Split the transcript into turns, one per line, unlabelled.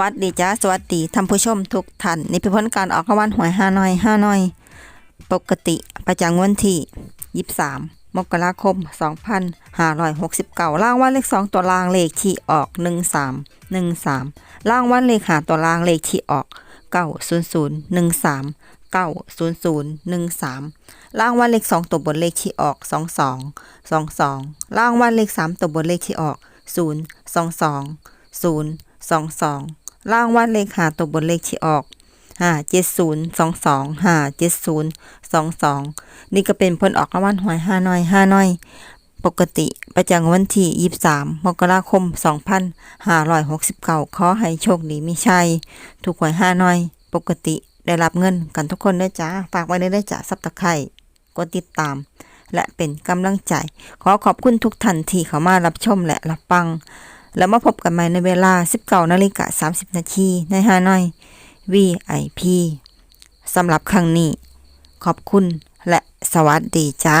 วัสดีจ้าสวัสดีท่านผู้ชมทุกท่านนี่พินการออกรางวันหวยห้าน้อยห้าน้อย ปกติประจำวันที่ 23 มกราคม 2569ล่างวันเลข 2 ตัวล่างเลขที่ออก 1313ล่างวันเลขหาตัวล่างเลขที่ออก 90013 90013ล่างวันเลข 2 ตัวบนเลขที่ออก 22 22ล่างวันเลข 3 ตัวบนเลขที่ออก 022 0 22 ล่างวันเลขหาตัวบนเลขที่ออกห้าเจ็ดศูนย์สองสองห้าเจ็ดศูนย์สองสองนี่ก็เป็นผลออกรางวัลหวยห้าน้อยห้าน้อย ปกติประจำวันที่23มกราคม2569ขอให้โชคดีมีชัยถูกหวยห้าน้อย ปกติได้รับเงินกันทุกคนด้วยจ้า ฝากไว้ได้ด้วยจ้าซับตะไคร่กดติดตาม และเป็นกำลังใจ ขอขอบคุณทุกท่านที่เข้ามารับชมและรับฟัง แล้วมาพบกันใหม่ในเวลา 19นาฬิกา30 นาทีในฮานอย VIP สำหรับครั้งนี้ ขอบคุณและสวัสดีจ้า